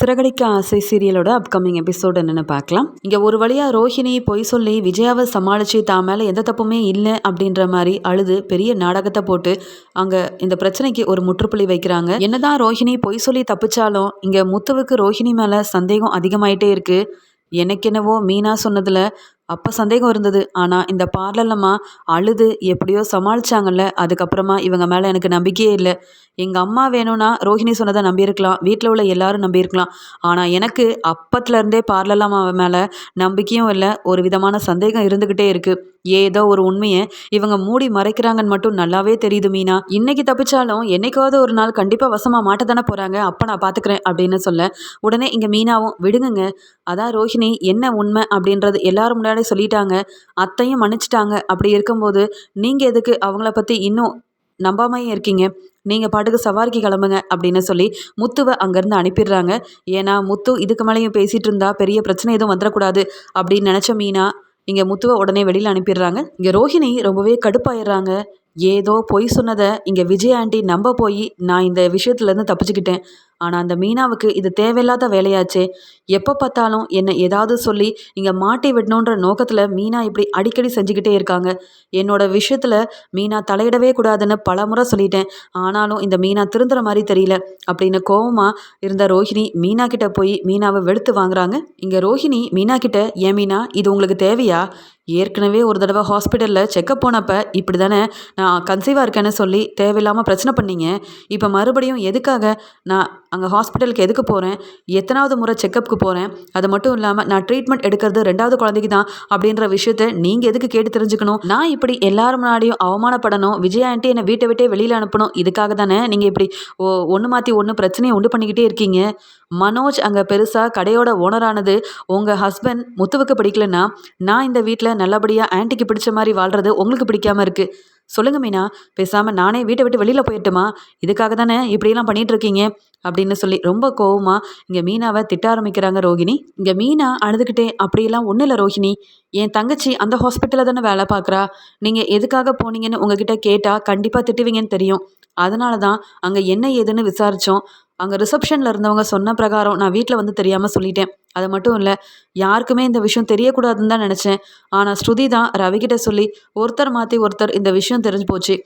சிறகடிக்க ஆசை சீரியலோட upcoming episode என்னென்னு பார்க்கலாம். இங்கே ஒரு வழியாக ரோஹிணி பொய் சொல்லி விஜயாவை சமாளித்து தான் மேலே எந்த தப்புமே இல்லை அப்படின்ற மாதிரி அழுது பெரிய நாடகத்தை போட்டு அங்கே இந்த பிரச்சனைக்கு ஒரு முற்றுப்புள்ளி வைக்கிறாங்க. என்னதான் ரோஹிணி பொய் சொல்லி தப்பிச்சாலும் இங்கே முத்துவுக்கு ரோஹிணி மேலே சந்தேகம் அதிகமாயிட்டே இருக்குது எனக்கு என்னவோ மீனா சொன்னதில் அப்போ சந்தேகம் இருந்தது. ஆனால் இந்த பார்லர்லம்மா அழுது எப்படியோ சமாளித்தாங்கல்ல அதுக்கப்புறமா இவங்க மேலே எனக்கு நம்பிக்கையே இல்லை. எங்கள் அம்மா வேணும்னா ரோஹிணி சொன்னதை நம்பியிருக்கலாம். வீட்டில் உள்ள எல்லாரும் நம்பியிருக்கலாம். ஆனால் எனக்கு அப்பத்துலேருந்தே பார்லர்லாம் அவன் மேலே நம்பிக்கையும் இல்லை ஒரு விதமான சந்தேகம் இருந்துக்கிட்டே இருக்குது ஏதோ ஒரு உண்மையை இவங்க மூடி மறைக்கிறாங்கன்னு மட்டும் நல்லாவே தெரியுது மீனா. இன்னைக்கு தப்பிச்சாலும் என்னைக்காவது ஒரு நாள் கண்டிப்பாக வசமாக மாட்ட தானே போகிறாங்க அப்போ நான் பார்த்துக்கிறேன் அப்படின்னு சொல்ல உடனே இங்கே மீனாவும் விடுங்க அதான் ரோஹிணி என்ன உண்மை அப்படின்றது எல்லாரும் முன்னாடி சொல்லிட்டாங்க. அத்தையும் மன்னிச்சிட்டாங்க. அப்படி இருக்கும்போது நீங்கள் எதுக்கு அவங்கள பற்றி இன்னும் நம்பாமையும் இருக்கீங்க. நீங்கள் பாட்டுக்கு சவாரிக்கு கிளம்புங்க அப்படின்னு சொல்லி முத்துவை அங்கேருந்து அனுப்பிடுறாங்க. ஏன்னா முத்து இதுக்கு மேலேயும் பேசிகிட்டு இருந்தால் பெரிய பிரச்சனை எதுவும் வந்துடக்கூடாது அப்படின்னு நினச்ச மீனா இங்கே முத்துவை உடனே வெளியில் அனுப்பிடுறாங்க. இங்கே ரோஹிணி ரொம்பவே கடுப்பாயிடுறாங்க. ஏதோ பொய் சொன்னதை இங்கே விஜய் ஆண்டி நம்ப போய் நான் இந்த விஷயத்துலேருந்து தப்பிச்சுக்கிட்டேன். ஆனால் அந்த மீனாவுக்கு இது தேவையில்லாத வேலையாச்சே. எப்போ பார்த்தாலும் என்னை ஏதாவது சொல்லி இங்கே மாட்டி விடணுன்ற நோக்கத்தில் மீனா இப்படி அடிக்கடி செஞ்சுக்கிட்டே இருக்காங்க. என்னோட விஷயத்தில் மீனா தலையிடவே கூடாதுன்னு பல முறை சொல்லிட்டேன். ஆனாலும் இந்த மீனா திருந்துற மாதிரி தெரியல. அப்படின்னு கோவமாக இருந்த ரோஹிணி மீனா கிட்ட போய் மீனாவை வெளுத்து வாங்குறாங்க. இங்கே ரோஹிணி மீனா கிட்ட ஏன் மீனா இது உங்களுக்கு தேவையா? ஏற்கனவே ஒரு தடவை ஹாஸ்பிட்டலில் செக்கப் போனப்போ இப்படி தானே நான் கன்சீவாக இருக்கேன்னு சொல்லி தேவையில்லாமல் பிரச்சனை பண்ணீங்க. இப்போ மறுபடியும் எதுக்காக நான் அங்கே ஹாஸ்பிட்டலுக்கு எதுக்கு போகிறேன் எத்தனாவது முறை செக்கப்புக்கு போகிறேன் அது மட்டும் இல்லாமல் நான் ட்ரீட்மெண்ட் எடுக்கிறது ரெண்டாவது குழந்தைக்கு தான் அப்படின்ற விஷயத்த நீங்கள் எதுக்கு கேட்டு தெரிஞ்சுக்கணும்? நான் இப்படி எல்லாரும் முன்னாடியும் அவமானப்படணும் விஜய் ஆண்டி என்னை வீட்டை விட்டே வெளியில் அனுப்பணும் இதுக்காக தானே நீங்கள் இப்படி ஓ ஒன்று மாற்றி ஒன்று பிரச்சனையை உண்டு பண்ணிக்கிட்டே இருக்கீங்க? மனோஜ் அங்கே பெருசாக கடையோட ஓனரானது உங்கள் ஹஸ்பண்ட் முத்துவுக்கு பிடிக்கலன்னா நான் இந்த வீட்டில் நல்லபடியாக ஆன்ட்டிக்கு பிடிச்ச மாதிரி வாழ்கிறது உங்களுக்கு பிடிக்காமல் இருக்குது சொல்லுங்க மீனா பேசாமல் நானே வீட்டை விட்டு வெளியில் போயிட்டுமா? இதுக்காக தானே இப்படியெல்லாம் பண்ணிட்டு இருக்கீங்க அப்படின்னு சொல்லி ரொம்ப கோவமா இங்கே மீனாவை திட்ட ஆரம்பிக்கிறாங்க ரோகிணி. இங்கே மீனா அழுதுகிட்டே அப்படியெல்லாம் ஒன்றும் இல்லை ரோஹிணி என் தங்கச்சி அந்த ஹாஸ்பிட்டலில் தானே வேலை பார்க்குறா. நீங்கள் எதுக்காக போனீங்கன்னு உங்ககிட்ட கேட்டால் கண்டிப்பாக திட்டுவீங்கன்னு தெரியும். அதனால தான் அங்கே என்ன ஏதுன்னு விசாரித்தோம் அங்கே ரிசப்ஷனில் இருந்தவங்க சொன்ன பிரகாரம் நான் வீட்டில் வந்து தெரியாமல் சொல்லிட்டேன். அது மட்டும் இல்லை யாருக்குமே இந்த விஷயம் தெரியக்கூடாதுன்னு தான் நினச்சேன். ஆனால் ஸ்ருதி தான் ரவிக்கிட்ட சொல்லி ஒருத்தர் மாற்றி ஒருத்தர் இந்த விஷயம் தெரிஞ்சு போச்சு.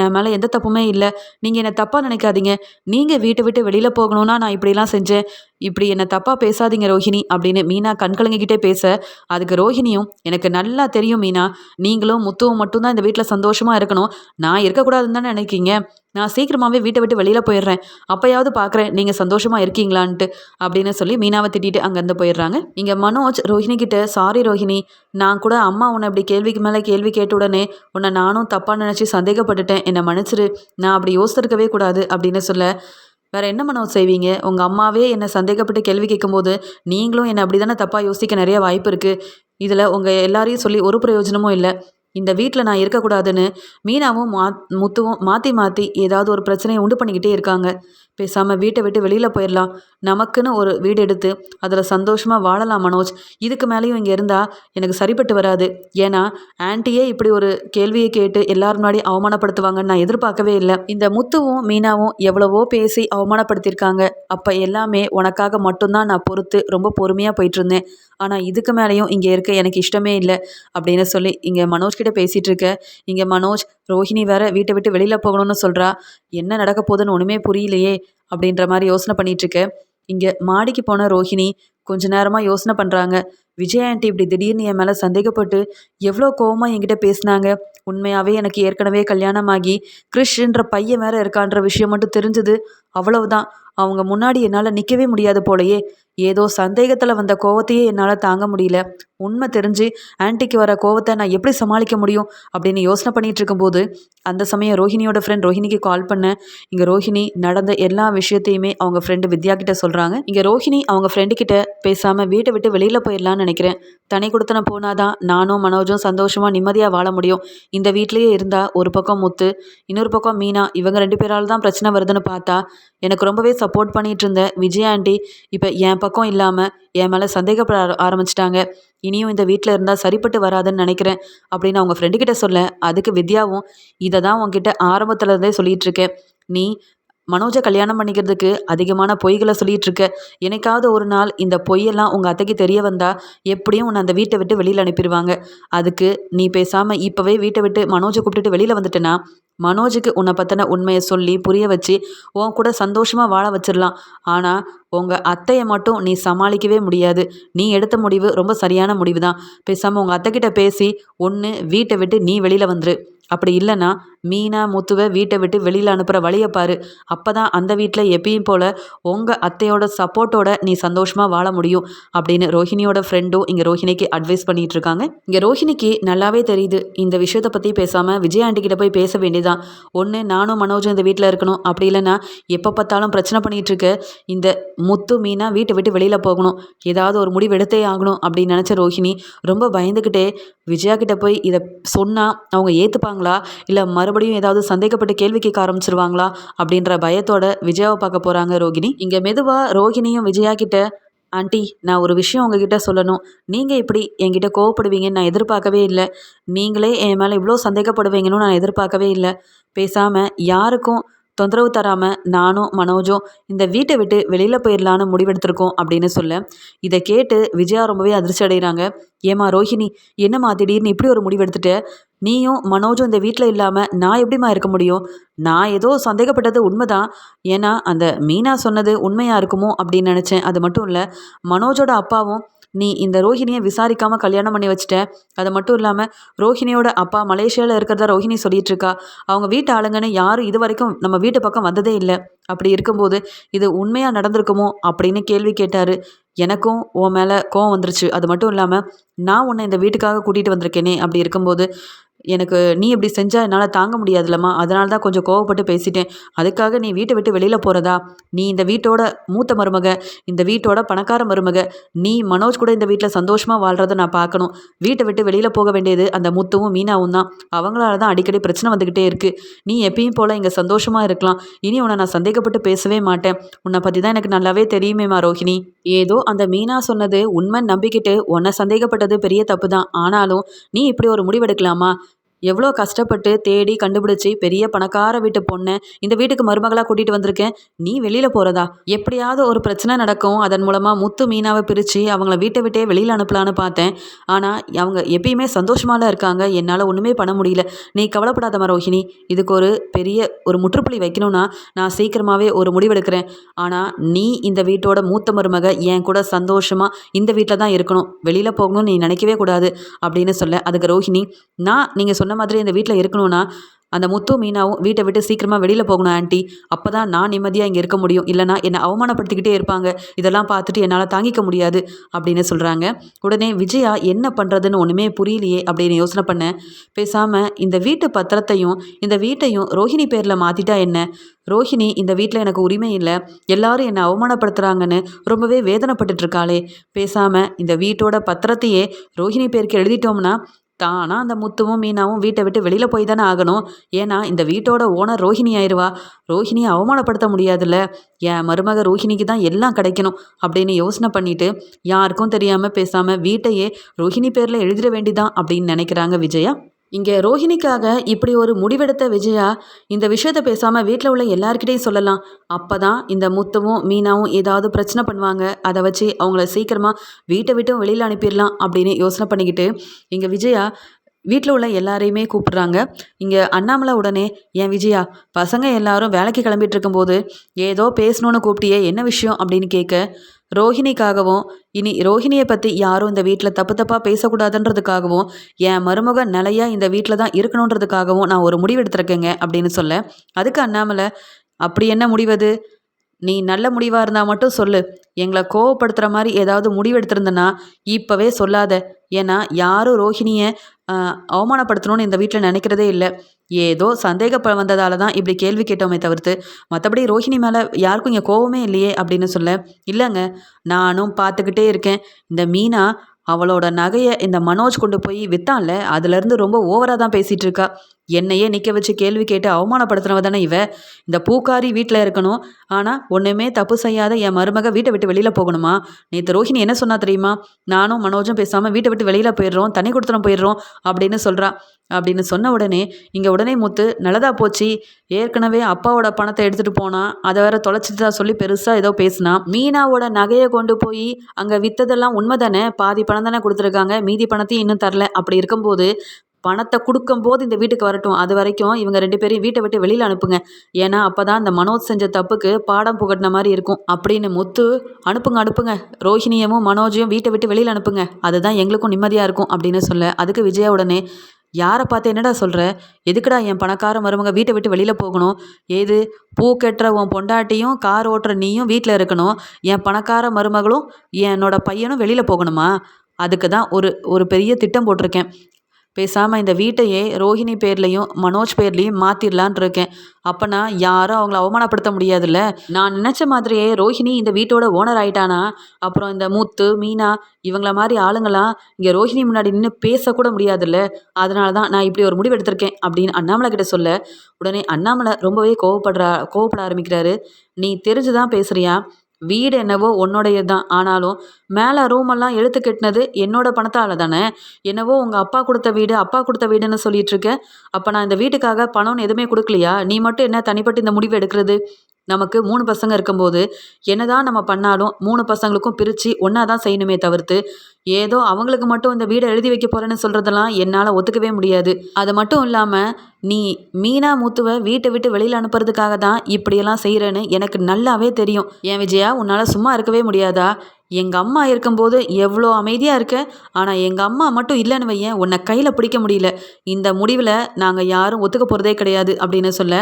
என் மேலே எந்த தப்புமே இல்லை. நீங்கள் என்னை தப்பாக நினைக்காதீங்க. நீங்கள் வீட்டை விட்டு வெளியில் போகணுன்னா நான் இப்படிலாம் செஞ்சேன். இப்படி என்னை தப்பாக பேசாதீங்க ரோஹிணி அப்படின்னு மீனா கண்கலங்கிக்கிட்டே பேச அதுக்கு ரோஹிணியும் எனக்கு நல்லா தெரியும் மீனா. நீங்களும் முத்துவும் மட்டும்தான் இந்த வீட்டில் சந்தோஷமாக இருக்கணும். நான் இருக்கக்கூடாதுன்னு தானே நினைக்கிங்க. நான் சீக்கிரமாகவே வீட்டை விட்டு வெளியில் போயிடுறேன். அப்போயாவது பார்க்குறேன் நீங்கள் சந்தோஷமாக இருக்கீங்களான்ட்டு அப்படின்னு சொல்லி மீனாவை திட்டிட்டு அங்கேருந்து போயிடுறாங்க. இங்கே மனோஜ் ரோஹிணி கிட்ட சாரி ரோஹிணி நான் கூட அம்மா உன்னை இப்படி கேள்விக்கு மேலே கேள்வி கேட்ட உடனே உன்னை நானும் தப்பாக நினச்சி சந்தேகப்பட்டுட்டேன். என்னை மன்னிச்சிரு. நான் அப்படி யோசிச்சிருக்கவே கூடாது அப்படின்னு சொல்ல வேற என்ன மனோஜ் செய்வீங்க? உங்கள் அம்மாவே என்னை சந்தேகப்பட்டு கேள்வி கேட்கும்போது நீங்களும் என்னை அப்படி தானே தப்பாக யோசிக்க நிறைய வாய்ப்பு இருக்குது இதில் உங்கள் எல்லாரையும் சொல்லி ஒரு பிரயோஜனமும் இல்லை. இந்த வீட்டில் நான் இருக்கக்கூடாதுன்னு மீனாவும் மா முத்துவும் மாற்றி மாற்றி ஏதாவது ஒரு பிரச்சனையை உண்டு பண்ணிக்கிட்டே இருக்காங்க. பேசாமல் வீட்டை விட்டு வெளியில் போயிடலாம். நமக்குன்னு ஒரு வீடு எடுத்து அதில் சந்தோஷமாக வாழலாம் மனோஜ். இதுக்கு மேலேயும் இங்கே இருந்தால் எனக்கு சரிப்பட்டு வராது. ஏன்னா ஆன்ட்டியே இப்படி ஒரு கேள்வியை கேட்டு எல்லாரும் முன்னாடி அவமானப்படுத்துவாங்கன்னு நான் எதிர்பார்க்கவே இல்லை. இந்த முத்துவும் மீனாவும் எவ்வளவோ பேசி அவமானப்படுத்தியிருக்காங்க. அப்போ எல்லாமே உனக்காக மட்டும்தான் நான் பொறுத்து ரொம்ப பொறுமையாக போயிட்டு இருந்தேன் ஆனால் இதுக்கு மேலேயும் இங்கே இருக்க எனக்கு இஷ்டமே இல்லை அப்படின்னு சொல்லி இங்கே மனோஜ் கிட்ட பேசிகிட்டு இருக்க. இங்கே மனோஜ் ரோஹிணி வேற வீட்டை விட்டு வெளியில் போகணும்னு சொல்கிறா என்ன நடக்க போகுதுன்னு ஒன்றுமே புரியலையே. அப்படின்ற மாதிரி யோசனை பண்ணிட்டு இருக்கேன். இங்கே மாடிக்கு போன ரோஹிணி கொஞ்ச நேரமாக யோசனை பண்ணுறாங்க விஜய் ஆண்டி இப்படி திடீர்னு என் மேலே சந்தேகப்பட்டு எவ்வளோ கோவமாக என்கிட்ட பேசினாங்க. உண்மையாகவே எனக்கு ஏற்கனவே கல்யாணம் ஆகி கிறிஷ்ன்ற பையன் வேற இருக்கான்ற விஷயம் மட்டும் தெரிஞ்சது. அவ்வளவுதான். அவங்க முன்னாடி என்னால் நிற்கவே முடியாது போலையே. ஏதோ சந்தேகத்தில் வந்த கோவத்தையே என்னால் தாங்க முடியல. உண்மை தெரிஞ்சு ஆன்ட்டிக்கு வர கோவத்தை நான் எப்படி சமாளிக்க முடியும் அப்படின்னு யோசனை பண்ணிட்டு இருக்கும்போது அந்த சமயம் ரோஹிணியோட ஃப்ரெண்ட் ரோஹிணிக்கு கால் பண்ணேன் இங்கே ரோஹிணி நடந்த எல்லா விஷயத்தையுமே அவங்க ஃப்ரெண்டு வித்யா கிட்ட சொல்கிறாங்க இங்கே ரோஹிணி அவங்க ஃப்ரெண்டு கிட்ட பேசாமல் வீட்டை விட்டு வெளியில் போயிடலான்னு நினைக்கிறேன். தனி கொடுத்தன போனாதான் நானும் மனோஜும் சந்தோஷமாக நிம்மதியாக வாழ முடியும். இந்த வீட்லேயே இருந்தால் ஒரு பக்கம் முத்து இன்னொரு பக்கம் மீனா. இவங்க ரெண்டு பேரால் தான் பிரச்சனை வருதுன்னு பார்த்தா எனக்கு ரொம்பவே சப்போர்ட் பண்ணிகிட்டு இருந்த விஜய் ஆண்டி இப்போ என் பக்கம் இல்லாமல் என் மேலே சந்தேகப்பட ஆரம்பிச்சிட்டாங்க. இனியும் இந்த வீட்டில் இருந்தால் சரிப்பட்டு வராதுன்னு நினைக்கிறேன் அப்படின்னு அவங்க ஃப்ரெண்டு கிட்ட சொல்ல அதுக்கு வித்யாவும் இதை தான் உங்ககிட்ட ஆரம்பத்தில் இருந்தே சொல்லிட்டு இருக்கேன். நீ மனோஜை கல்யாணம் பண்ணிக்கிறதுக்கு அதிகமான பொய்களை சொல்லிட்டு இருக்க என்னைக்காவது ஒரு நாள் இந்த பொய்யெல்லாம் உங்கள் அத்தைக்கு தெரிய வந்தா எப்படியும் உன்னை அந்த வீட்டை விட்டு வெளியில் அனுப்பிடுவாங்க. அதுக்கு நீ பேசாமல் இப்போவே வீட்டை விட்டு மனோஜை கூப்பிட்டுட்டு வெளியில் வந்துட்டேன்னா மனோஜுக்கு உன்னை பற்றின உண்மையை சொல்லி புரிய வச்சு உன் கூட சந்தோஷமாக வாழ வச்சிடலாம். ஆனால் உங்கள் அத்தையை மட்டும் நீ சமாளிக்கவே முடியாது. நீ எடுத்த முடிவு ரொம்ப சரியான முடிவு தான் பேசாமல் உங்கள் அத்தைக்கிட்ட பேசி ஒன்று வீட்டை விட்டு நீ வெளியில் வந்துரு. அப்படி இல்லைன்னா மீனா முத்துவை வீட்டை விட்டு வெளியில் அனுப்புகிற வழியை பாரு. அப்போ தான் அந்த வீட்டில் எப்பயும் போல் உங்கள் அத்தையோட சப்போர்ட்டோட நீ சந்தோஷமாக வாழ முடியும் அப்படின்னு ரோஹிணியோட ஃப்ரெண்டும் இங்கே ரோஹிணிக்கு அட்வைஸ் பண்ணிகிட்ருக்காங்க இங்கே ரோஹிணிக்கு நல்லாவே தெரியுது. இந்த விஷயத்தை பற்றி பேசாமல் விஜய் ஆண்டிக்கிட்ட போய் பேச வேண்டியதான் ஒன்று நானும் மனோஜும் இந்த வீட்டில் இருக்கணும். அப்படி இல்லைன்னா எப்போ பார்த்தாலும் பிரச்சனை பண்ணிகிட்ருக்க. இந்த முத்து மீனா வீட்டை விட்டு வெளியில் போகணும். ஏதாவது ஒரு முடிவு எடுத்தே ஆகணும் அப்படின்னு நினச்ச ரோஹிணி ரொம்ப பயந்துக்கிட்டே விஜயா கிட்ட போய் இதை சொன்னால் அவங்க ஏற்றுப்பாங்களா இல்லை மறுபடியும் ஏதாவது சந்தேகப்பட்டு கேள்வி கேட்க ஆரம்பிச்சிருவாங்களா? அப்படின்ற பயத்தோட விஜயாவை பார்க்க போகிறாங்க ரோகிணி இங்கே மெதுவாக ரோகிணியும் விஜயா கிட்ட ஆண்டி நான் ஒரு விஷயம் உங்ககிட்ட சொல்லணும். நீங்கள் இப்படி என்கிட்ட கோவப்படுவீங்கன்னு நான் எதிர்பார்க்கவே இல்லை. நீங்களே என் மேலே இவ்வளோ சந்தேகப்படுவீங்கன்னு நான் எதிர்பார்க்கவே இல்லை. பேசாமல் யாருக்கும் தொந்தரவு தராமல் நானும் மனோஜும் இந்த வீட்டை விட்டு வெளியில் போயிடலான்னு முடிவெடுத்திருக்கோம் அப்படின்னு சொல்ல இதை கேட்டு விஜயா ரொம்பவே அதிர்ச்சி அடைகிறாங்க ஏமா ரோஹிணி என்னம்மா திடீர்னு இப்படி ஒரு முடிவெடுத்துட்டு? நீயும் மனோஜும் இந்த வீட்டில் இல்லாமல் நான் எப்படிம்மா இருக்க முடியும்? நான் ஏதோ சந்தேகப்பட்டது உண்மைதான். ஏன்னா அந்த மீனா சொன்னது உண்மையாக இருக்குமோ அப்படின்னு நினச்சேன். அது மட்டும் இல்லை மனோஜோட அப்பாவும் நீ இந்த ரோஹிணியை விசாரிக்காமல் கல்யாணம் பண்ணி வச்சிட்ட. அது மட்டும் இல்லாமல் ரோஹிணியோட அப்பா மலேசியாவில் இருக்கிறதா ரோஹிணி சொல்லிட்டு இருக்கா அவங்க வீட்டு ஆளுங்கன்னு யாரும் இது வரைக்கும் நம்ம வீட்டு பக்கம் வந்ததே இல்லை. அப்படி இருக்கும்போது இது உண்மையாக நடந்திருக்குமோ அப்படின்னு கேள்வி கேட்டார். எனக்கும் உன் மேலே கோவம் வந்துருச்சு. அது மட்டும் இல்லாமல் நான் உன்னை இந்த வீட்டுக்காக கூட்டிகிட்டு வந்திருக்கேனே அப்படி இருக்கும்போது எனக்கு நீ இப்படி செஞ்சால் என்னால் தாங்க முடியாதுலம்மா. அதனால தான் கொஞ்சம் கோவப்பட்டு பேசிட்டேன். அதுக்காக நீ வீட்டை விட்டு வெளியில் போகிறதா நீ இந்த வீட்டோட மூத்த மருமக இந்த வீட்டோட பணக்கார மருமக நீ மனோஜ் கூட இந்த வீட்டில் சந்தோஷமாக வாழ்கிறத நான் பார்க்கணும். வீட்டை விட்டு வெளியில் போக வேண்டியது அந்த முத்துவும் மீனாவும் தான். அவங்களால தான் அடிக்கடி பிரச்சனை வந்துக்கிட்டே இருக்குது நீ எப்பயும் போல் இங்கே சந்தோஷமாக இருக்கலாம். இனி உன்னை நான் சந்தேகப்பட்டு பேசவே மாட்டேன். உன்னை பற்றி தான் எனக்கு நல்லாவே தெரியுமேமா ரோஹிணி. ஏதோ அந்த மீனா சொன்னது உண்மை நம்பிக்கிட்டு உன்னை சந்தேகப்பட்டது பெரிய தப்பு தான் ஆனாலும் நீ இப்படி ஒரு முடிவெடுக்கலாமா? எவ்வளோ கஷ்டப்பட்டு தேடி கண்டுபிடிச்சி பெரிய பணக்கார வீட்டு பொண்ணு இந்த வீட்டுக்கு மருமகளாக கூட்டிகிட்டு வந்திருக்கேன். நீ வெளியில் போகிறதா எப்படியாவது ஒரு பிரச்சனை நடக்கும். அதன் மூலமாக முத்து மீனாவை பிரித்து அவங்கள வீட்டை விட்டே வெளியில் அனுப்பலான்னு பார்த்தேன். ஆனால் அவங்க எப்பயுமே சந்தோஷமாக இருக்காங்க. என்னால் ஒன்றுமே பண்ண முடியல. நீ கவலைப்படாத மரோஹினி இதுக்கு ஒரு பெரிய ஒரு முற்றுப்புள்ளி வைக்கணும்னா நான் சீக்கிரமாகவே ஒரு முடிவெடுக்கிறேன். ஆனால் நீ இந்த வீட்டோட மூத்த மருமக என் கூட சந்தோஷமாக இந்த வீட்டில் தான் இருக்கணும். வெளியில் போகணும்னு நீ நினைக்கவே கூடாது அப்படின்னு சொல்ல. அதுக்கு ரோஹிணி நான் நீங்கள் சொன்ன சொன்ன மாதிரி இந்த வீட்டில் இருக்கணும்னா அந்த முத்து மீனாவும் வீட்டை விட்டு சீக்கிரமாக வெளியில் போகணும் ஆண்டி. அப்போ தான் நான் நிம்மதியாக இங்கே இருக்க முடியும். இல்லைனா என்னை அவமானப்படுத்திக்கிட்டே இருப்பாங்க. இதெல்லாம் பார்த்துட்டு என்னால் தாங்கிக்க முடியாது அப்படின்னு சொல்கிறாங்க உடனே விஜயா என்ன பண்ணுறதுன்னு ஒன்றுமே புரியலையே அப்படின்னு யோசனை பண்ணேன் பேசாமல் இந்த வீட்டு பத்திரத்தையும் இந்த வீட்டையும் ரோஹிணி பேரில் மாற்றிட்டா என்ன? ரோஹிணி இந்த வீட்டில் எனக்கு உரிமை இல்லை. எல்லாரும் என்னை அவமானப்படுத்துகிறாங்கன்னு ரொம்பவே வேதனைப்பட்டுட்ருக்காளே பேசாமல் இந்த வீட்டோட பத்திரத்தையே ரோஹிணி பேருக்கு எழுதிட்டோம்னா தானா அந்த முத்துவும் மீனாவும் வீட்டை விட்டு வெளியில் போய் தானே ஆகணும். ஏன்னா இந்த வீட்டோட ஓனர் ரோஹிணி ஆயிடுவா ரோஹிணியை அவமானப்படுத்த முடியாதுல்ல. என் மருமக ரோஹிணிக்கு தான் எல்லாம் கிடைக்கணும் அப்படின்னு யோசனை பண்ணிட்டு யாருக்கும் தெரியாமல் பேசாமல் வீட்டையே ரோஹிணி பேரில் எழுதிட வேண்டிதான் அப்படின்னு நினைக்கிறாங்க விஜயா. இங்கே ரோஹிணிக்காக இப்படி ஒரு முடிவெடுத்த விஜயா இந்த விஷயத்த பேசாமல் வீட்டில் உள்ள எல்லாருக்கிட்டையும் சொல்லலாம். அப்போ தான் இந்த முத்துவும் மீனாவும் ஏதாவது பிரச்சனை பண்ணுவாங்க. அதை வச்சு அவங்கள சீக்கிரமாக வீட்டை விட்டும் வெளியில் அனுப்பிடலாம் அப்படின்னு யோசனை பண்ணிக்கிட்டு இங்கே விஜயா வீட்டில் உள்ள எல்லாரையுமே கூப்பிட்றாங்க. இங்கே அண்ணாமலை உடனே என் விஜயா பசங்க எல்லாரும் வேலைக்கு கிளம்பிட்டு இருக்கும்போது ஏதோ பேசணும்னு கூப்பிட்டியே என்ன விஷயம்? அப்படின்னு கேட்க ரோஹிணிக்காகவும் இனி ரோஹிணியை பற்றி யாரும் இந்த வீட்டில் தப்பு தப்பாக பேசக்கூடாதுன்றதுக்காகவும் என் மருமக நிலையாக இந்த வீட்டில் தான் இருக்கணுன்றதுக்காகவும் நான் ஒரு முடிவு எடுத்திருக்கேங்க அப்படின்னு சொல்ல அதுக்கு அண்ணாமலை அப்படி என்ன முடிவது நீ நல்ல முடிவாக இருந்தால் மட்டும் சொல்லு. எங்களை கோவப்படுத்துகிற மாதிரி ஏதாவது முடிவெடுத்திருந்தேன்னா இப்போவே சொல்லாத. ஏன்னா யாரும் ரோஹிணியை அவமானப்படுத்தணும்னு இந்த வீட்டில் நினைக்கிறதே இல்லை. ஏதோ சந்தேகப்ப வந்ததால தான் இப்படி கேள்வி கேட்டோமே தவிர்த்து மற்றபடி ரோஹிணி மேலே யாருக்கும் இங்கே கோவமே இல்லையே அப்படின்னு சொல்ல இல்லைங்க. நானும் பார்த்துக்கிட்டே இருக்கேன். இந்த மீனா அவளோட நகையை இந்த மனோஜ் கொண்டு போய் விற்றான்ல அதுலேருந்து ரொம்ப ஓவராக தான் பேசிகிட்டு இருக்கா. என்னையே நிற்க வச்சு கேள்வி கேட்டு அவமானப்படுத்துனவ தானே இவ? இந்த பூக்காரி வீட்டில் இருக்கணும். ஆனால் ஒன்றுமே தப்பு செய்யாத என் மருமக வீட்டை விட்டு வெளியில் போகணுமா? நேற்று ரோஹிணி என்ன சொன்னா தெரியுமா? நானும் மனோஜும் பேசாமல் வீட்டை விட்டு வெளியில் போயிடுறோம் தண்ணி கொடுத்துன போயிடுறோம் அப்படின்னு சொல்கிறா அப்படின்னு சொன்ன உடனே இங்கே உடனே முத்து நல்லதா போச்சு. ஏற்கனவே அப்பாவோட பணத்தை எடுத்துகிட்டு போனா அதை வேற தொலைச்சிட்டு சொல்லி பெருசாக ஏதோ பேசினா. மீனாவோட நகையை கொண்டு போய் அங்கே விற்றதெல்லாம் உண்மை தானே பாதி பணம் தானே கொடுத்துருக்காங்க மீதி பணத்தையும் இன்னும் தரல. அப்படி இருக்கும்போது பணத்தை கொடுக்கும்போது இந்த வீட்டுக்கு வரட்டும். அது வரைக்கும் இவங்க ரெண்டு பேரையும் வீட்டை விட்டு வெளியில் அனுப்புங்க. ஏன்னா அப்போ தான் இந்த மனோஜ் செஞ்ச தப்புக்கு பாடம் புகட்டின மாதிரி இருக்கும். அப்படின்னு முத்து அனுப்புங்க அனுப்புங்க. ரோஹிணியவும் மனோஜையும் வீட்டை விட்டு வெளியில் அனுப்புங்க. அதுதான் எங்களுக்கும் நிம்மதியாக இருக்கும் அப்படின்னு சொல்ல அதுக்கு விஜயா உடனே யாரை பார்த்து என்னடா சொல்கிற எதுக்குடா என் பணக்கார மருமக வீட்டை விட்டு வெளியில் போகணும்? ஏது? பூ கட்டுற உன் பொண்டாட்டியும் கார் ஓட்டுற நீயும் வீட்டில் இருக்கணும். என் பணக்கார மருமகளும் என்னோட பையனும் வெளியில் போகணுமா? அதுக்கு தான் ஒரு ஒரு பெரிய திட்டம் போட்டிருக்கேன். பேசாமல் இந்த வீட்டையே ரோஹிணி பேர்லேயும் மனோஜ் பேர்லேயும் மாற்றிடலான் இருக்கேன். அப்போனா யாரும் அவங்கள அவமானப்படுத்த முடியாதுல்ல? நான் நினச்ச மாதிரியே ரோஹிணி இந்த வீட்டோட ஓனர் ஆயிட்டானா? அப்புறம் இந்த மூத்து மீனா இவங்கள மாதிரி ஆளுங்களாம் இங்கே ரோஹிணி முன்னாடி நின்று பேசக்கூட முடியாதுல்ல? அதனால தான் நான் இப்படி ஒரு முடிவு எடுத்திருக்கேன் அப்படின்னு அண்ணாமலை கிட்ட சொல்ல உடனே அண்ணாமலை ரொம்பவே கோவப்படுறா கோவப்பட ஆரம்பிக்கிறாரு. நீ தெரிஞ்சு தான் பேசுறியா? வீடு என்னவோ உன்னோடையது தான் ஆனாலும் மேலே ரூமெல்லாம் எழுத்து கட்டினது என்னோட பணத்தால் தானே? என்னவோ உங்கள் அப்பா கொடுத்த வீடு அப்பா கொடுத்த வீடுன்னு சொல்லிட்டு இருக்க அப்போ நான் இந்த வீட்டுக்காக பணம்னு எதுவுமே கொடுக்கலையா? நீ மட்டும் என்ன தனிப்பட்டு இந்த முடிவு எடுக்கிறது? நமக்கு மூணு பசங்க இருக்கும்போது என்னதான் நம்ம பண்ணாலும் மூணு பசங்களுக்கும் பிரித்து ஒன்றா தான் செய்யணுமே தவிர்த்து ஏதோ அவங்களுக்கு மட்டும் இந்த வீடை எழுதி வைக்க போகிறேன்னு சொல்கிறதெல்லாம் என்னால் ஒத்துக்கவே முடியாது. அது மட்டும் இல்லாமல் நீ மீனா மூத்துவை வீட்டை விட்டு வெளியில் அனுப்புறதுக்காக தான் இப்படியெல்லாம் செய்கிறேன்னு எனக்கு நல்லாவே தெரியும். என் விஜயா உன்னால் சும்மா இருக்கவே முடியாதா? எங்கள் அம்மா இருக்கும்போது எவ்வளோ அமைதியாக இருக்க? ஆனால் எங்கள் அம்மா மட்டும் இல்லைன்னு வையேன் உன்னை கையில் பிடிக்க முடியல. இந்த முடிவில் நாங்கள் யாரும் ஒத்துக்க போகிறதே கிடையாது அப்படின்னு சொல்ல.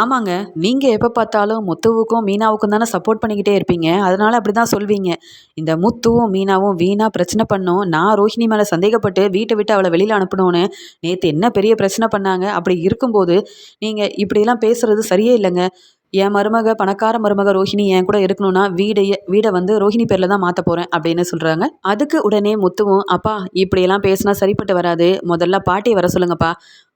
ஆமாங்க. நீங்கள் எப்போ பார்த்தாலும் முத்துவுக்கும் மீனாவுக்கும் தானே சப்போர்ட் பண்ணிக்கிட்டே இருப்பீங்க. அதனால் அப்படி தான் சொல்வீங்க. இந்த முத்துவும் மீனாவும் வீணாக பிரச்சனை பண்ணோம். நான் ரோஹிணி மேலே சந்தேகப்பட்டு வீட்டை விட்டு அவளை வெளியில் அனுப்பணும்னு நேற்று என்ன பெரிய பிரச்சனை பண்ணாங்க? அப்படி இருக்கும்போது நீங்கள் இப்படிலாம் பேசுகிறது சரியே இல்லைங்க. என் மருமக பணக்கார மருமக ரோஹிணி என் கூட இருக்கணும்னா வீடைய வீடை வந்து ரோஹிணி பேரில் தான் மாற்ற போகிறேன் அப்படின்னு சொல்கிறாங்க அதுக்கு உடனே முத்துவும் அப்பா இப்படியெல்லாம் பேசினா சரிப்பட்டு வராது. முதல்ல பாட்டியை வர சொல்லுங்கப்பா.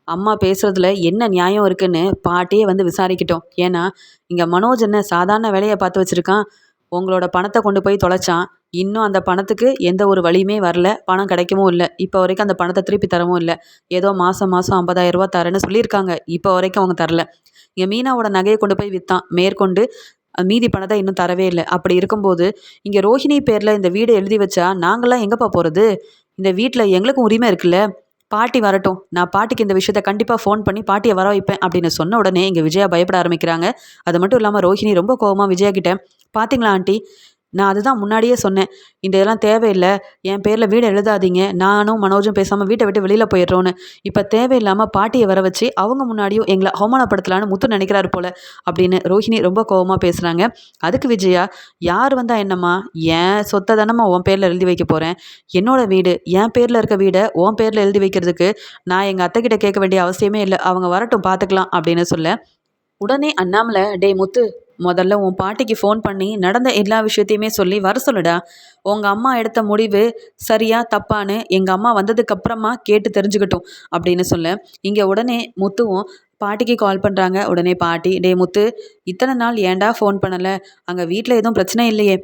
அம்மா பேசுகிறதுல என்ன நியாயம் இருக்குன்னு பாட்டியே வந்து விசாரிக்கட்டும். ஏன்னா இங்கே மனோஜ் என்ன சாதாரண வேலையை பார்த்து வச்சுருக்கான். உங்களோட பணத்தை கொண்டு போய் தொலைச்சான். இன்னும் அந்த பணத்துக்கு எந்த ஒரு வழியுமே வரல. பணம் கிடைக்கவும் இல்லை. இப்போ வரைக்கும் அந்த பணத்தை திருப்பி தரவும் இல்லை. ஏதோ மாதம் மாதம் ஐம்பதாயிரம் ரூபா தரேன்னு சொல்லியிருக்காங்க. இப்போ வரைக்கும் அவங்க தரல. இங்கே மீனாவோட நகையை கொண்டு போய் விற்றான் மேற்கொண்டு மீதி பணத்தை இன்னும் தரவே இல்லை. அப்படி இருக்கும்போது இங்கே ரோஹிணி பேரில் இந்த வீடு எழுதி வச்சா நாங்களாம் எங்கேப்பா போகிறது இந்த வீட்டில் எங்களுக்கும் உரிமை இருக்குல்ல? பாட்டி வரட்டும். நான் பாட்டிக்கு இந்த விஷயத்த கண்டிப்பாக ஃபோன் பண்ணி பாட்டியை வர வைப்பேன் அப்படின்னு சொன்ன உடனே இங்கே விஜயா பயப்பட ஆரம்பிக்கிறாங்க. அது மட்டும் இல்லாமல் ரோஹிணி ரொம்ப கோபமாக விஜயா கிட்ட பார்த்தீங்களா ஆண்டி? நான் அதுதான் முன்னாடியே சொன்னேன். இந்த இதெல்லாம் தேவையில்லை. என் பேரில் வீடு எழுதாதீங்க. நானும் மனோஜும் பேசாமல் வீட்டை விட்டு வெளியில் போயிடுறோன்னு. இப்போ தேவையில்லாமல் பாட்டியை வர வச்சு அவங்க முன்னாடியும் எங்களை அவமானப்படுத்தலான்னு முத்து நினைக்கிறாரு போல அப்படின்னு ரோஹிணி ரொம்ப கோபமாக பேசுகிறாங்க அதுக்கு விஜயா யார் வந்தால் என்னம்மா? என் சொத்தை தானம்மா உன் பேரில் எழுதி வைக்க போகிறேன் என்னோட வீடு என் பேரில் இருக்க வீடை உன் பேரில் எழுதி வைக்கிறதுக்கு நான் எங்கள் அத்தைக்கிட்ட கேட்க வேண்டிய அவசியமே இல்லை. அவங்க வரட்டும் பார்த்துக்கலாம் அப்படின்னு சொல்ல உடனே அண்ணாமலை டே முத்து முதல்ல உன் பாட்டிக்கு ஃபோன் பண்ணி நடந்த எல்லா விஷயத்தையுமே சொல்லி வர சொல்லுடா. உங்கள் அம்மா எடுத்த முடிவு சரியா தப்பான்னு எங்கள் அம்மா வந்ததுக்கப்புறமா கேட்டு தெரிஞ்சுக்கிட்டோம் அப்படின்னு சொல்ல. இங்கே உடனே முத்துவும் பாட்டிக்கு கால் பண்ணுறாங்க உடனே பாட்டி டே முத்து இத்தனை நாள் ஏன்டா ஃபோன் பண்ணலை? அங்கே வீட்டில் எதுவும் பிரச்சனை இல்லையே.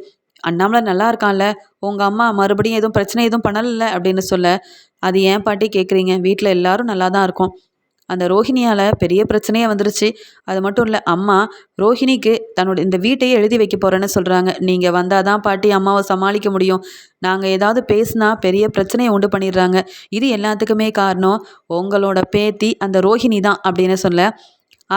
அண்ணாமலை நல்லா இருக்கான்ல. உங்கள் அம்மா மறுபடியும் எதுவும் பிரச்சனை எதுவும் பண்ணலை? அப்படின்னு சொல்ல. அது ஏன் பாட்டி கேட்குறீங்க வீட்டில் எல்லாரும் நல்லா தான் இருக்கும். அந்த ரோஹிணியால் பெரிய பிரச்சனையே வந்துருச்சு. அது மட்டும் இல்லை அம்மா ரோஹிணிக்கு தன்னோட இந்த வீட்டையே எழுதி வைக்க போகிறேன்னு சொல்கிறாங்க நீங்கள் வந்தால் தான் பாட்டி அம்மாவை சமாளிக்க முடியும். நாங்கள் ஏதாவது பேசினா பெரிய பிரச்சனையை உண்டு பண்ணிடுறாங்க. இது எல்லாத்துக்குமே காரணம் உங்களோட பேத்தி அந்த ரோஹிணி தான் அப்படின்னு சொல்ல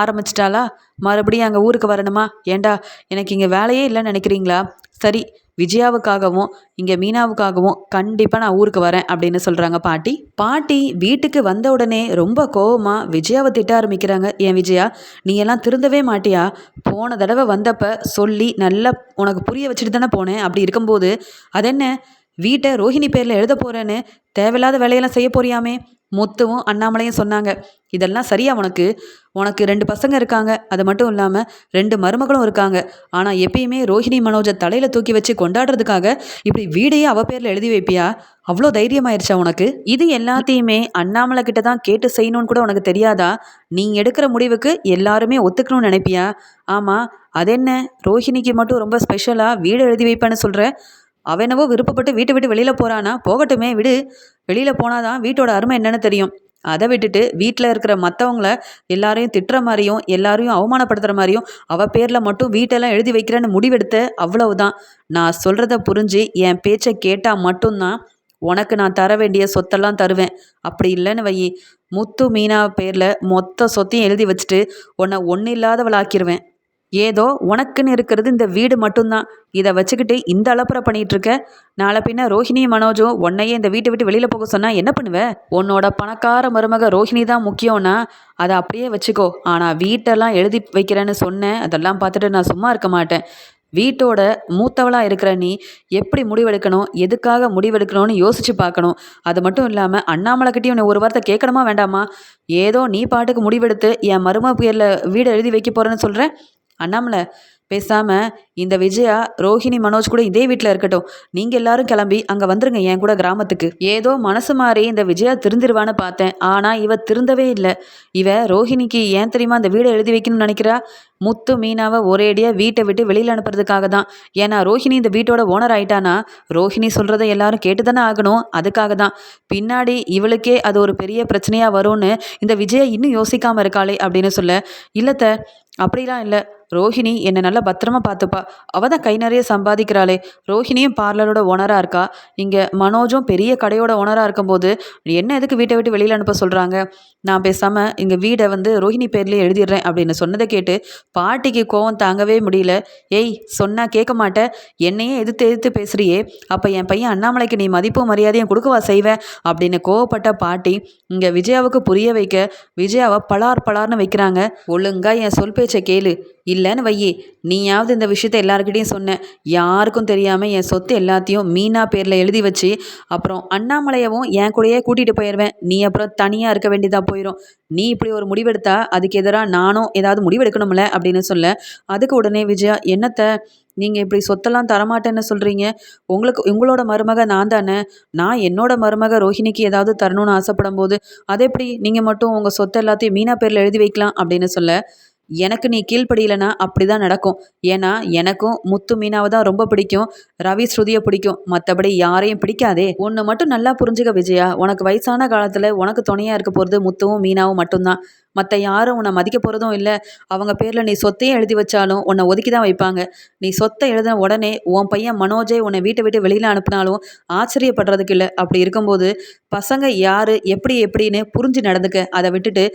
ஆரம்பிச்சிட்டாளா? மறுபடியும் அங்கே ஊருக்கு வரணுமா? ஏண்டா எனக்கு இங்கே வேலையே இல்லைன்னு நினைக்கிறீங்களா? சரி விஜயாவுக்காகவும் இங்கே மீனாவுக்காகவும் கண்டிப்பாக நான் ஊருக்கு வரேன் அப்படின்னு சொல்கிறாங்க பாட்டி. பாட்டி வீட்டுக்கு வந்த உடனே ரொம்ப கோவமாக விஜயாவை திட்ட ஆரம்பிக்கிறாங்க. ஏன் விஜயா நீ எல்லாம் திருந்தவே மாட்டியா? போன தடவை வந்தப்ப சொல்லி நல்லா உனக்கு புரிய வச்சுட்டு தானே போனேன். அப்படி இருக்கும்போது அதென்ன? வீட்டை ரோஹிணி பேரில் எழுத போகிறேன்னு தேவையில்லாத வேலையெல்லாம் செய்ய போறியாமே? முத்துவும் அண்ணாமலையும் சொன்னாங்க. இதெல்லாம் சரியா உனக்கு? உனக்கு ரெண்டு பசங்க இருக்காங்க. அது மட்டும் இல்லாமல் ரெண்டு மருமகளும் இருக்காங்க. ஆனால் எப்பயுமே ரோஹிணி மனோஜை தலையில் தூக்கி வச்சு கொண்டாடுறதுக்காக இப்படி வீடையே அவ பேரில் எழுதி வைப்பியா? அவ்வளோ தைரியமாயிருச்சா உனக்கு? இது எல்லாத்தையுமே அண்ணாமலை கிட்ட தான் கேட்டு செய்யணும்னு கூட உனக்கு தெரியாதா? நீ எடுக்கிற முடிவுக்கு எல்லாருமே ஒத்துக்கணும்னு நினைப்பியா? ஆமாம் அது என்ன ரோஹிணிக்கு மட்டும் ரொம்ப ஸ்பெஷலாக வீடு எழுதி வைப்பேன்னு சொல்கிற அவனவோ விருப்பப்பட்டு வீட்டை விட்டு வெளியில் போகிறானா போகட்டுமே விடு. வெளியில் போனாதான் வீட்டோட அருமை என்னன்னு தெரியும். அதை விட்டுட்டு வீட்டில் இருக்கிற மற்றவங்கள எல்லாரையும் திட்டுற மாதிரியும் எல்லாரையும் அவமானப்படுத்துகிற மாதிரியும் அவள் பேரில் மட்டும் வீட்டெல்லாம் எழுதி வைக்கிறேன்னு முடிவெடுத்த அவ்வளவுதான். நான் சொல்கிறத புரிஞ்சு என் பேச்சை கேட்டால் மட்டும்தான் உனக்கு நான் தர வேண்டிய சொத்தெல்லாம் தருவேன். அப்படி இல்லைன்னு வை. முத்து மீனா பேரில் மொத்த சொத்தையும் எழுதி வச்சுட்டு உன்னை ஒன்றும் இல்லாதவளாக்கிடுவேன் ஏதோ உனக்குன்னு இருக்கிறது இந்த வீடு மட்டும்தான். இதை வச்சுக்கிட்டு இந்த அலப்பறை பண்ணிட்டு இருக்க நாளை பின்ன ரோஹிணி மனோஜும் உன்னையே இந்த வீட்டை விட்டு வெளியில் போக சொன்னா என்ன பண்ணுவ? உன்னோட பணக்கார மருமக ரோஹிணி தான் முக்கியம்னா அதை அப்படியே வச்சுக்கோ. ஆனால் வீட்டெல்லாம் எழுதி வைக்கிறேன்னு சொன்னேன் அதெல்லாம் பார்த்துட்டு நான் சும்மா இருக்க மாட்டேன். வீட்டோட மூத்தவளாக இருக்கிற நீ எப்படி முடிவெடுக்கணும்? எதுக்காக முடிவெடுக்கணும்னு யோசிச்சு பார்க்கணும். அது மட்டும் இல்லாமல் அண்ணாமலைக்கிட்டையும் நீ ஒரு வார்த்தை கேட்கணுமா வேண்டாமா? ஏதோ நீ பாட்டுக்கு முடிவெடுத்து என் மரும பேரில் வீடு எழுதி வைக்க போகிறேன்னு சொல்கிறேன் அண்ணாமலை பேசாமல் இந்த விஜயா ரோஹிணி மனோஜ் கூட இதே வீட்டில் இருக்கட்டும். நீங்கள் எல்லாரும் கிளம்பி அங்கே வந்துருங்க என் கூட கிராமத்துக்கு. ஏதோ மனசு மாறி இந்த விஜயா திருந்திருவான்னு பார்த்தேன். ஆனால் இவ திருந்தவே இல்லை. இவ ரோஹிணிக்கு ஏன் தெரியுமா அந்த வீடை எழுதி வைக்கணும்னு நினைக்கிறா? முத்து மீனாவை ஒரேடியாக வீட்டை விட்டு வெளியில் அனுப்புறதுக்காக தான். ஏன்னா ரோஹிணி இந்த வீட்டோட ஓனர் ஆயிட்டானா ரோஹிணி சொல்கிறத எல்லாரும் கேட்டு தானே ஆகணும். அதுக்காக தான். பின்னாடி இவளுக்கே அது ஒரு பெரிய பிரச்சனையாக வரும்னு இந்த விஜயா இன்னும் யோசிக்காமல் இருக்காளே அப்படின்னு சொல்ல இல்லத்த அப்படிலாம் இல்லை. ரோஹிணி என்னை நல்லா பத்திரமா பார்த்துப்பா. அவள் தான் கை நிறைய சம்பாதிக்கிறாளே. ரோஹிணியும் பார்லரோட ஓனராக இருக்கா? இங்கே மனோஜும் பெரிய கடையோட ஓனராக இருக்கும்போது என்ன எதுக்கு வீட்டை விட்டு வெளியில் அனுப்ப சொல்கிறாங்க நான் பேசாமல் எங்கள் வீடை வந்து ரோஹிணி பேர்லேயே எழுதிடுறேன் அப்படின்னு சொன்னதை கேட்டு பாட்டிக்கு கோவம் தாங்கவே முடியல. ஏய் சொன்னா கேட்க மாட்டேன் என்னையே எதிர்த்து எதிர்த்து பேசுறியே. அப்போ என் பையன் அண்ணாமலைக்கு நீ மதிப்பும் மரியாதையும் கொடுக்கவா செய்வேன் அப்படின்னு கோவப்பட்ட பாட்டி இங்கே விஜயாவுக்கு புரிய வைக்க. விஜயாவை பலார் பலார்னு வைக்கிறாங்க. ஒழுங்கா என் சொல் பேச்சை கேளு. இல்லைன்னு வையி நீயாவது இந்த விஷயத்த எல்லாருக்கிட்டையும் சொன்ன. யாருக்கும் தெரியாமல் என் சொத்து எல்லாத்தையும் மீனா பேரில் எழுதி வச்சு அப்புறம் அண்ணாமலையவும் என் கூடயே கூட்டிகிட்டு போயிடுவேன் நீ அப்புறம் தனியாக இருக்க வேண்டியதாக போயிடும் நீ இப்படி ஒரு முடிவெடுத்தா அதுக்கு எதிராக நானும் ஏதாவது முடிவெடுக்கணும்ல அப்படின்னு சொல்ல அதுக்கு உடனே விஜயா என்னத்தை நீங்கள் இப்படி சொத்தெல்லாம் தரமாட்டேன்னு சொல்கிறீங்க உங்களுக்கு உங்களோட மருமக நான் தானே? நான் என்னோட மருமக ரோஹிணிக்கு ஏதாவது தரணும்னு ஆசைப்படும் போது அது எப்படி நீங்கள் மட்டும் உங்கள் சொத்தை எல்லாத்தையும் மீனா பேரில் எழுதி வைக்கலாம்? அப்படின்னு சொல்ல எனக்கு நீ கீழ்ப்படியலைன்னா அப்படி தான் நடக்கும். ஏன்னா எனக்கும் முத்து மீனாவை தான் ரொம்ப பிடிக்கும். ரவி ஸ்ருதியை பிடிக்கும். மற்றபடி யாரையும் பிடிக்காதே. ஒன்று மட்டும் நல்லா புரிஞ்சுக்க விஜயா. உனக்கு வயசான காலத்தில் உனக்கு துணையாக இருக்க போகிறது முத்துவும் மீனாவும் மட்டும்தான். மற்ற யாரும் உன்னை மதிக்க போகிறதும் இல்லை. அவங்க பேரில் நீ சொத்தையும் எழுதி வச்சாலும் உன்னை ஒதுக்கி தான் வைப்பாங்க. நீ சொத்தை எழுதின உடனே உன் பையன் மனோஜை உன்னை வீட்டை விட்டு வெளியில் அனுப்பினாலும் ஆச்சரியப்படுறதுக்கு இல்லை. அப்படி இருக்கும்போது பசங்க யார் எப்படி எப்படின்னு புரிஞ்சு நடந்துக்க. அதை விட்டுட்டு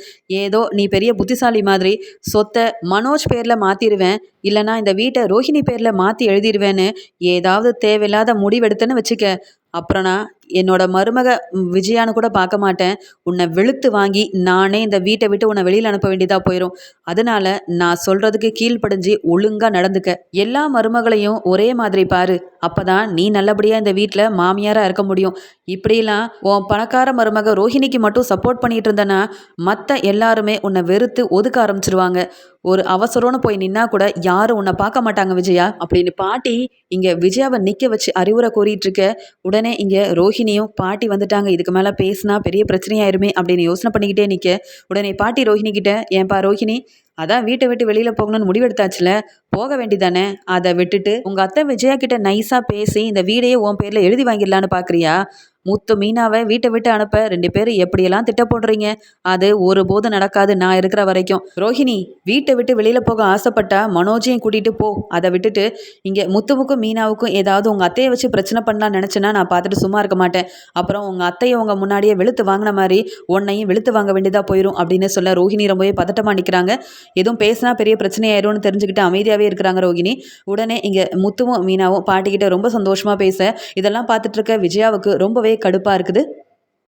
ஏதோ நீ பெரிய புத்திசாலி மாதிரி சொத்தை மனோஜ் பேரில் மாற்றிடுவேன் இல்லைனா இந்த வீட்டை ரோஹிணி பேரில் மாற்றி எழுதிடுவேன்னு ஏதாவது தேவையில்லாத முடிவெடுத்தேன்னு வச்சுக்க. அப்புறம் நான் என்னோட மருமக விஜயான்னு கூட பார்க்க மாட்டேன். உன்னை வெளுத்து வாங்கி நானே இந்த வீட்டை விட்டு உன்னை வெளியில் அனுப்ப வேண்டியதாக போயிடும் அதனால நான் சொல்கிறதுக்கு கீழ்ப்படிஞ்சு ஒழுங்காக நடந்துக்க. எல்லா மருமகளையும் ஒரே மாதிரி பாரு. அப்போ தான் நீ நல்லபடியாக இந்த வீட்டில் மாமியாராக இருக்க முடியும். இப்படிலாம் உன் பணக்கார மருமக ரோஹிணிக்கு மட்டும் சப்போர்ட் பண்ணிட்டு இருந்தனா மற்ற எல்லாருமே உன்னை வெறுத்து ஒதுக்க ஆரம்பிச்சிருவாங்க. ஒரு அவசரம்னு போய் நின்னா கூட யாரும் உன்னை பார்க்க மாட்டாங்க விஜயா. அப்படின்னு பாட்டி இங்கே விஜயாவை நிற்க வச்சு அறிவுரை கூறிட்டு இருக்க உடனே இங்கே ரோஹிணியும் பாட்டி வந்துட்டாங்க. இதுக்கு மேலே பேசினா பெரிய பிரச்சனையாயிருமே அப்படின்னு யோசனை பண்ணிக்கிட்டே நிற்க உடனே பாட்டி ரோஹிணி கிட்ட ஏன்பா ரோஹிணி அதான் வீட்டை விட்டு வெளியில் போகணும்னு முடிவெடுத்தாச்சுல? போக வேண்டிதானே அதை விட்டுட்டு உங்கள் அத்தை விஜயா கிட்ட நைஸாக பேசி இந்த வீடையே உன் பேரில் எழுதி வாங்கிடலான்னு பார்க்குறியா முத்து மீனாவை வீட்டை விட்டு அனுப்ப ரெண்டு பேரும் எப்படியெல்லாம் திட்ட போடுறீங்க? அது ஒருபோது நடக்காது நான் இருக்கிற வரைக்கும். ரோஹிணி வீட்டை விட்டு வெளியில் போக ஆசைப்பட்டா மனோஜையும் கூட்டிகிட்டு போ. அதை விட்டுட்டு இங்கே முத்துவுக்கும் மீனாவுக்கும் ஏதாவது உங்கள் அத்தையை வச்சு பிரச்சனை பண்ணலாம்னு நினச்சேன்னா நான் பார்த்துட்டு சும்மா இருக்க மாட்டேன். அப்புறம் உங்கள் அத்தையை உங்கள் முன்னாடியே வெளுத்து வாங்கின மாதிரி உன்னையும் வெளுத்து வாங்க வேண்டியதாக போயிடும் அப்படின்னு சொல்ல ரோஹிணி ரொம்பவே பதட்டமாக நிற்கிறாங்க எதுவும் பேசினா பெரிய பிரச்சனையாயிரும்னு தெரிஞ்சுக்கிட்டு அமைதியாகவே இருக்கிறாங்க ரோகிணி உடனே இங்கே முத்துவும் மீனாவும் பாட்டிக்கிட்ட ரொம்ப சந்தோஷமாக பேச. இதெல்லாம் பார்த்துட்டு இருக்க விஜயாவுக்கு ரொம்பவே கடுப்பாக இருக்குது.